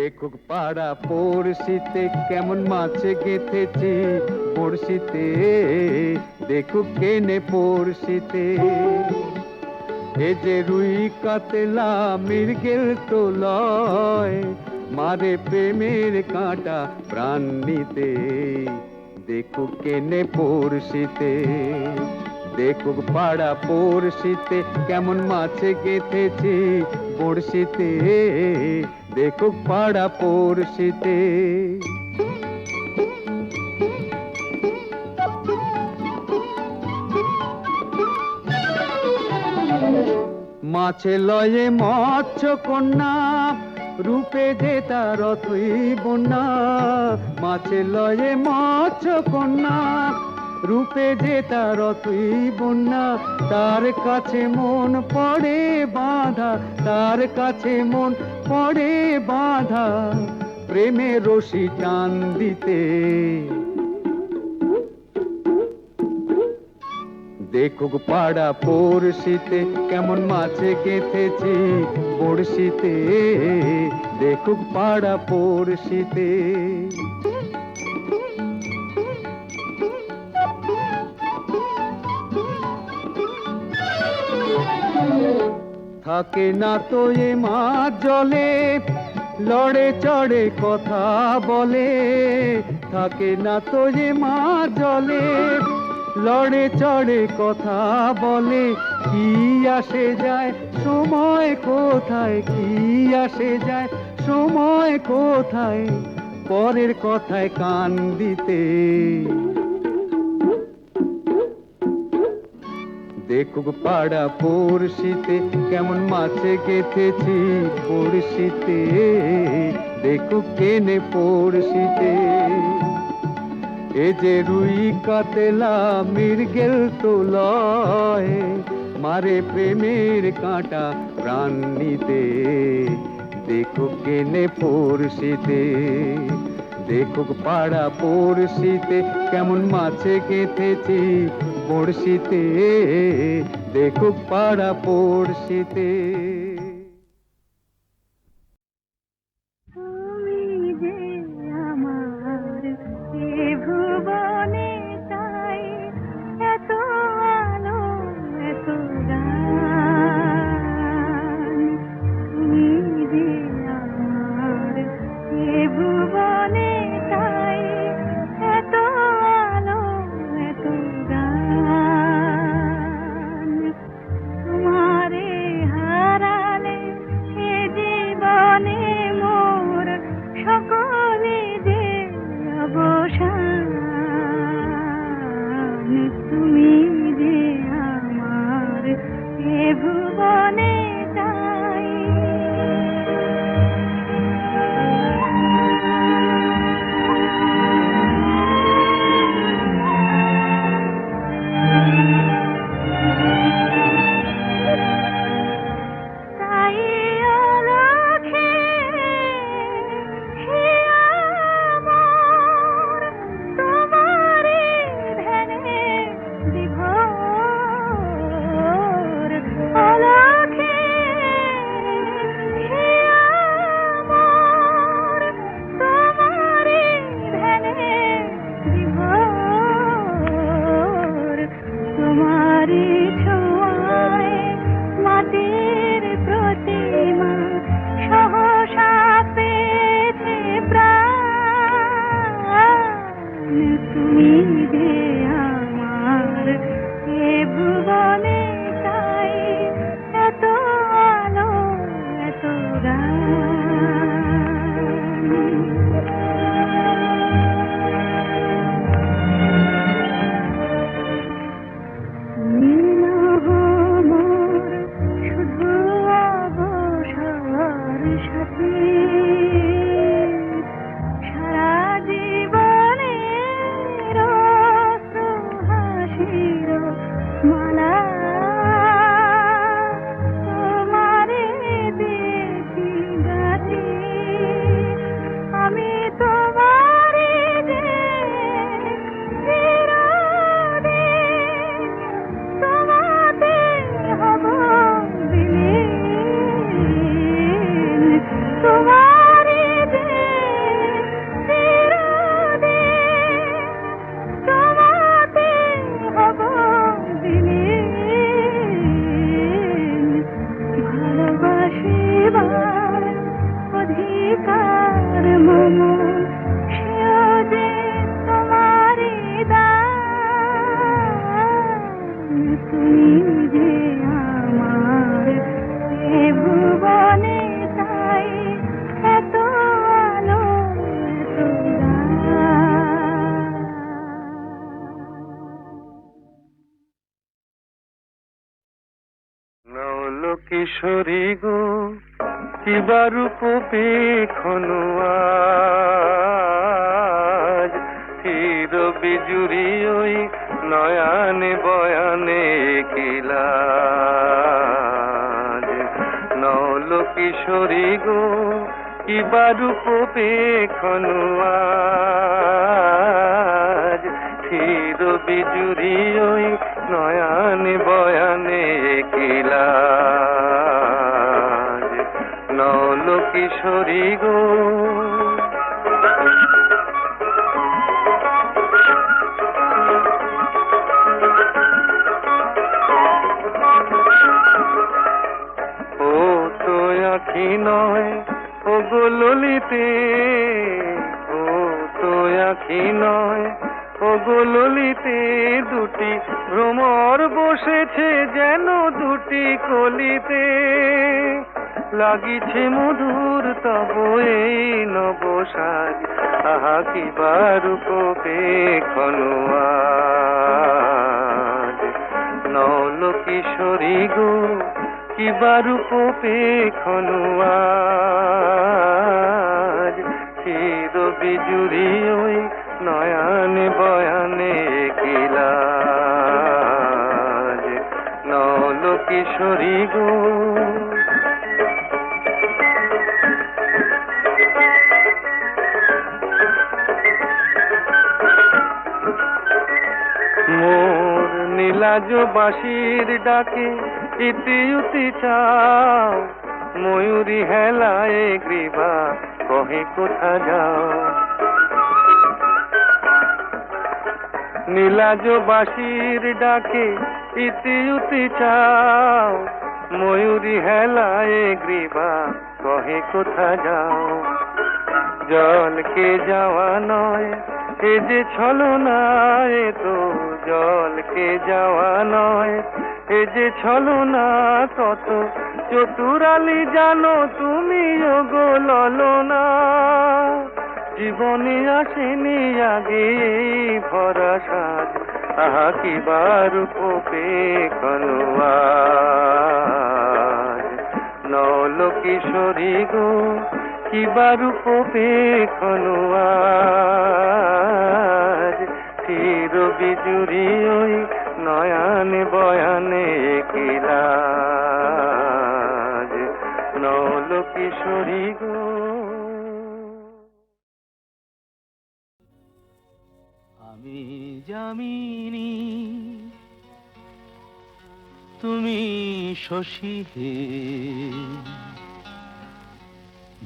দেখুক পাড়া পড়শিতে কেমন মাছে গেথেছি। পড়শিতে দেখুক কেনে পড়শিতে। এ যে রুই কাতলা মির্গেল তো লয় মারে প্রেমের কাঁটা প্রাণ নিতে। দেখুক কেনে পড়শিতে, দেখুক পাড়া পড়শিতে কেমন মাছে গেথেছি। পড়শিতে দেখুক পাড়া পড়শিতে। মাছে লয়ে মৎস্য কন্যা, রূপে যে তার অথই বন্যা। মাছে লয়ে মৎস্য কন্যা, রূপে যে তার অথই বন্যা। তার কাছে মন পড়ে বাঁধা, তার কাছে মন পড়ে বাধা প্রেমে রশি টান দিতে। দেখুক পাড়া পড়শিতে কেমন মাছে কেঁথেছি পড়শিতে দেখুক পাড়া পড়শিতে। থাকে না তো এ মাছ জলে লড়ে চড়ে কথা বলে। থাকে না তো যে মাছ জলে লড়ে চড়ে কথা বলে। কি আসে যায়, সময় কোথায়? কি আসে যায়, সময় কোথায়? পরের কথায় কান দিতে। দেখুক পাড়া পড়শিতে কেমন মাছে গেথেছি পড়শিতে। দেখুক কেনে পড়শিতে। এ যে রুই কাতলা মির্গেল তো লয় মারে প্রেমের কাঁটা প্রাণ নিতে দেখুক কেনে পড়শিতে, দেখুক পাড়া পড়শিতে কেমন মাছে গেথেছি পড়শিতে দেখুক পাড়া পড়শিতে। তুমি কিশোরী গো কিবা রূপ পেখনু আজ চির বিজুরি ওই নয়ানে বয়ানে কিলা। নল কিশোরী গো কিবা রূপ পেখনু আজ চির বিজুরি ওই নয়ানে বয়ানে কিলাজ কিশোরী গো। ও তো আখি নয়, ও গো ললিতে। ও তো আখি নয়, ও গো দুটি ভ্রমর বসেছে যেন দুটি কলিতে। লাগিছে মধুর তব এই নবসাজ। আহা, কি বারুক পেখনোয়াজ নল কিশোরী গো, কি বারুক পেখনোয়াজ চির বিজুরি ওই নয়ানে বয়ানে কিলা নল কিশোরী গো নীলাজ বাঁশির ডাকে, ইতি উতি চাও। ময়ূরী হেলায় গ্রীবা, কহে কোথা যাও? নীলাজ বাঁশির ডাকে, ইতি উতি চাও। ময়ূরী হেলায় গ্রীবা, কহে কোথা যাও? জলকে যাওয়া নয় এ যে ছলনা এ তো জলকে যাওয়া নয়। এ যে ছলনা কত চতুরালি জানো তুমি গো ললনা। জীবনে আসেনি আগে ভরা সাজ আহা কি বারুপ পেখনোয়াজ নল কিশোরী গো কি বারুপ পেখনোয়াজ চির বিজুরি ওই নয়ানে বয়ানে কিলাজ নল কিশোরী গো। আমি জামিনী তুমি শশী হে।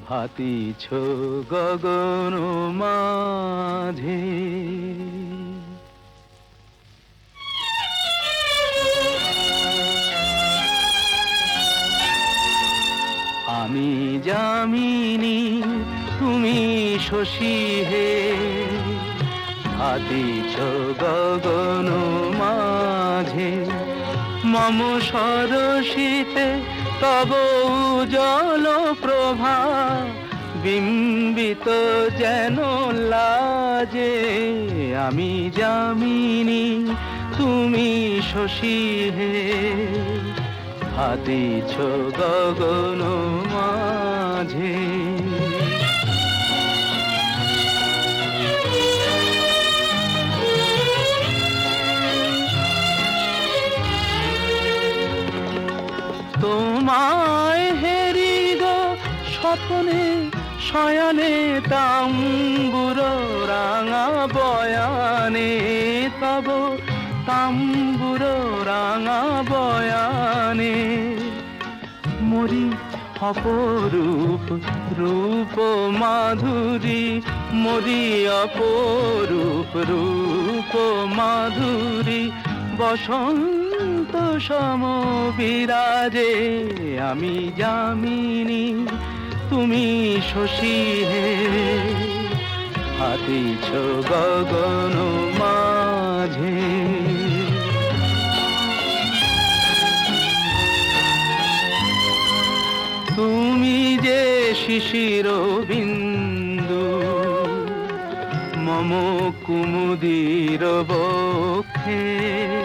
ভাতিছ গগন মাঝে। আমি জামিনী তুমি শশী হে। ভাতিছ গগন মাঝে মম সরসিতে তব জল প্রভা বিম্বিত যেন লাজে। আমি জামিনী তুমি শশী হে। হাতিছ গগন মাঝে। তোমায় হেরি গো স্বপ্নে, শয়নে তাম্বুর রাঙা বয়ানে তব তাম্বুর রাঙা বয়ানে। মরি অপরূপ রূপ মাধুরী, মরি অপরূপ রূপ মাধুরী, বসন্ত সম বিরাজে, আমি জামিনী তুমি শশী হে। হাতিছ গগন মাঝে। তুমি যে শিশির বিন্দু, মম কুমুদির বক্ষে।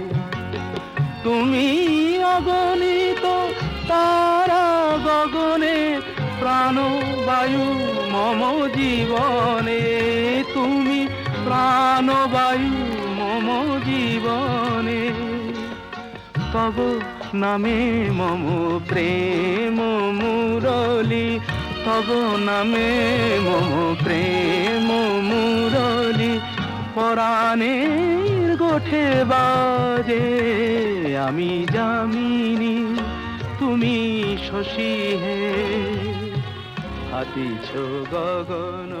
তুমি অগণিত তারা গগনে প্রাণ বায়ু মম জীবনে। তুমি প্রাণ বায়ু মম জীবনে। তব নামে মম প্রেম মুরলি। তব নামে মম প্রেম মুরলি। পরাণের গোঠে বাজে, আমি জামিনী তুমি শশী হে। হাতিছ গগন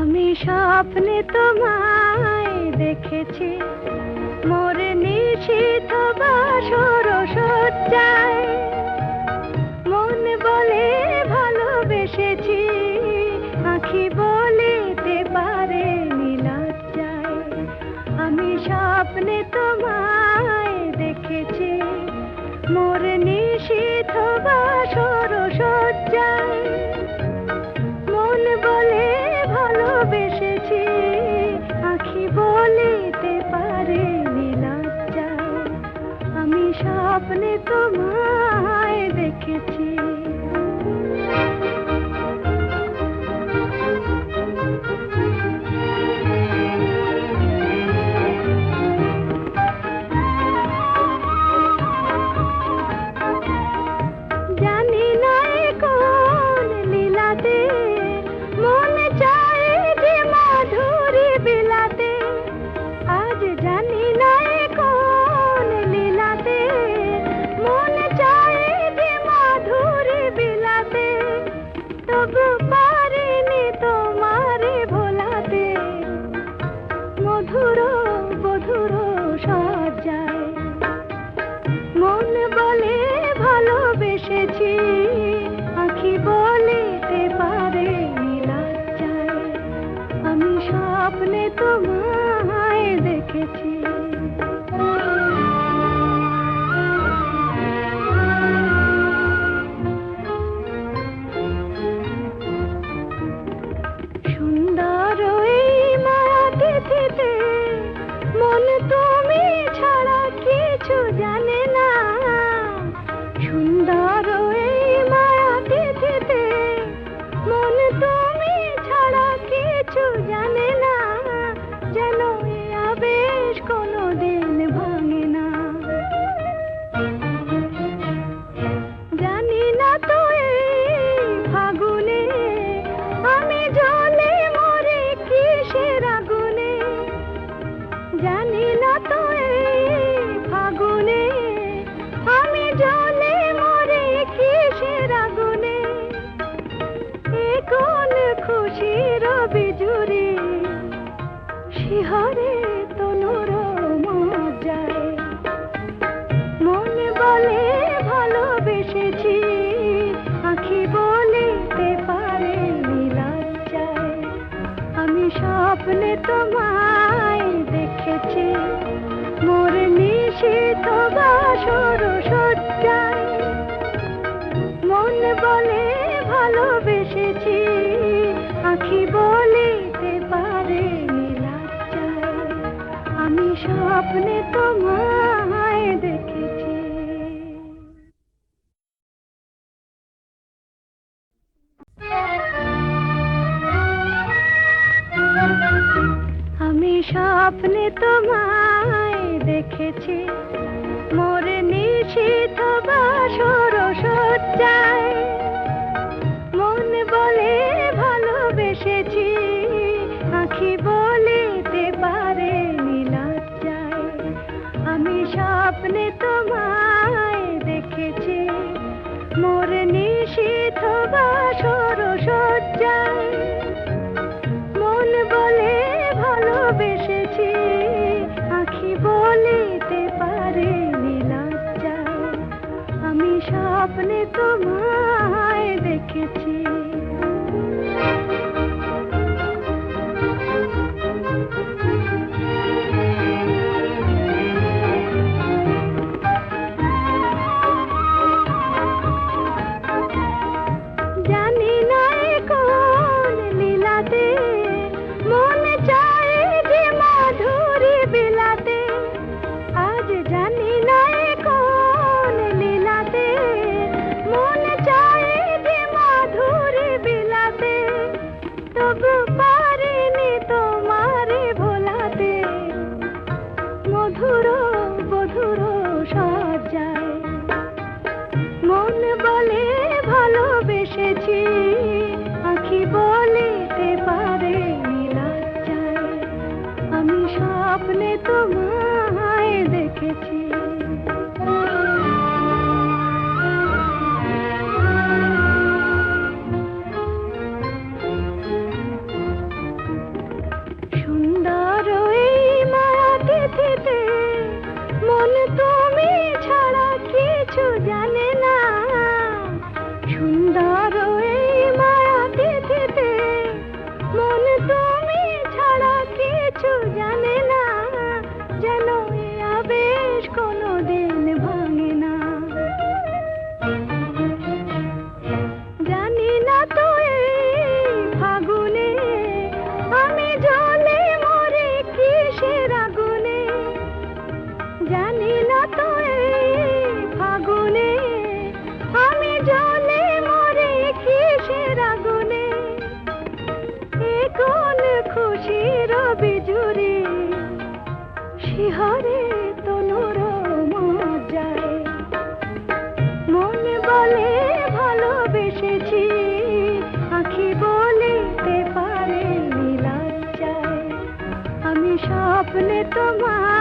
আমি স্বপ্নে তোমায় দেখেছি, মোর নিশীথ বাসর সজ্জায়। বলে ভালোবেসেছি। আখি বলিতে পারে নীলাজ্জায় আমি স্বপ্নে তোমায় দেখেছি। মোর নিশীথ বাসর সজ্জায় মন বলে ভালোবেসেছি। আখি বলিতে স্বপ্নে তোমায় দেখেছি। তোমায় দেখেছি। মোর নিশীত বাসর সজ্জায়। মন বলে ভালোবেসেছি, আখি বলিতে পারে আমি স্বপ্নে তোমায় স্বপ্নে তোমায়